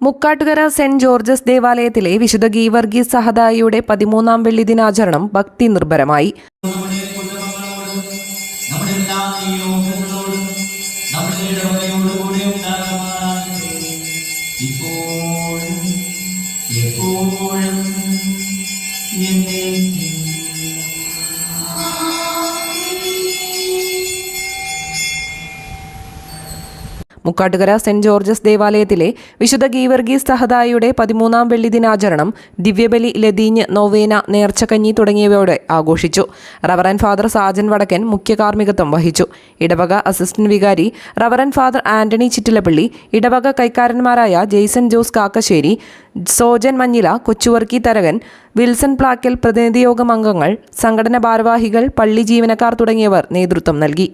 Mukkattukara saint Georges ദേവാലയത്തിലെ വിശുദ്ധ ഗീവർഗീസ് സഹദായിയുടെ പതിമൂന്നാം വെള്ളി ദിനാചരണം ഭക്തി നിർഭരമായി. നമ്മുടെ കുടുംബങ്ങളോടും മുക്കാട്ടുകര സെന്റ് ജോർജസ് ദേവാലയത്തിലെ വിശുദ്ധ ഗീവർഗീസ് സഹദായിയുടെ പതിമൂന്നാം വെള്ളി ദിനാചരണം ദിവ്യബലി ലതീഞ്ഞ് നോവേന നേർച്ചക്കഞ്ഞി തുടങ്ങിയവയോടെ ആഘോഷിച്ചു. റവറൻ ഫാദർ സാജൻ വടക്കൻ മുഖ്യ കാർമ്മികത്വം വഹിച്ചു. ഇടവക അസിസ്റ്റന്റ് വികാരി റവറൻ ഫാദർ ആന്റണി ചിറ്റിലപ്പള്ളി ഇടവക കൈക്കാരന്മാരായ ജെയ്സൺ ജോസ് കാക്കശ്ശേരി സോജൻ മഞ്ഞില കൊച്ചുവർക്കി തരകൻ വിൽസൺ പ്ലാക്കൽ പ്രതിനിധിയോഗം അംഗങ്ങൾ സംഘടന ഭാരവാഹികൾ പള്ളി ജീവനക്കാർ തുടങ്ങിയവർ നേതൃത്വം നൽകി.